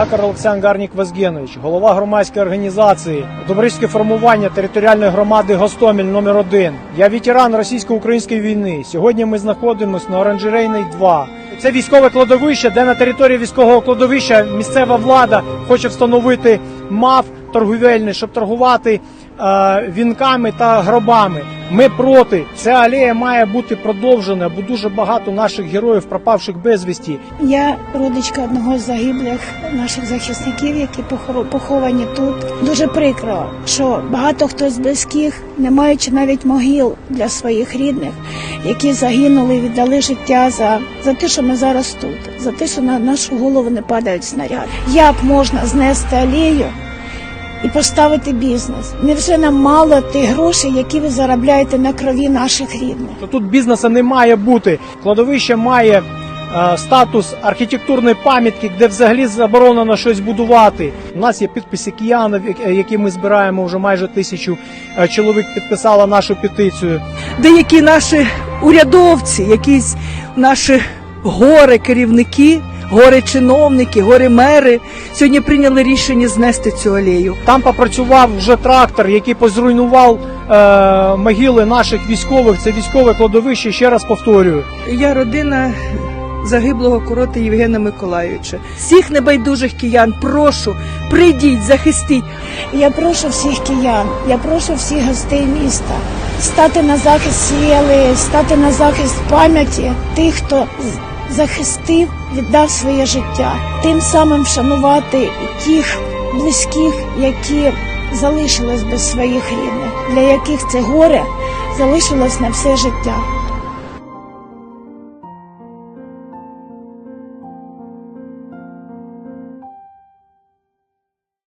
Я Карл Олександр Гарнік Вазгенович, голова громадської організації Добрицьке формування територіальної громади Гостомель номер 1 Я ветеран російсько-української війни. Сьогодні ми знаходимося на Оранжерейний 2. Це військове кладовище, де на території військового кладовища місцева влада хоче встановити МАФ торговельний, щоб торгувати е, вінками та гробами. Ми проти. Ця алея має бути продовжена, бо дуже багато наших героїв, пропавших безвісті, Я родичка одного з загиблих наших захисників, які поховані тут. Дуже прикро, що багато хто з близьких, не маючи навіть могил для своїх рідних, які загинули віддали життя за, за те, що ми зараз тут, за те, що на нашу голову не падають снаряди. Як можна знести алею? І поставити бізнес. Невже нам мало тих грошей, які ви заробляєте на крові наших рідних? то тут бізнесу не має бути. Кладовище має е, статус архітектурної пам'ятки, де взагалі заборонено щось будувати. У нас є підписи киян, як- які ми збираємо вже майже тисячу е, чоловік підписало нашу петицію. деякі наші урядовці, якісь наші горе керівники, горе чиновники, горе мери сьогодні прийняли рішення знести цю алею. Там попрацював вже трактор, який позруйнував е, могили наших військових. Це військове кладовище. Ще раз повторюю. Я родина загиблого короти Євгена Миколайовича. Всіх небайдужих киян, прошу, прийдіть, захистіть. Я прошу всіх киян, я прошу всіх гостей міста стати на захист сіли, стати на захист пам'яті тих, хто захистив, віддав своє життя, тим самим вшанувати тих близьких, які залишились без своїх рідних, для яких це горе залишилось на все життя.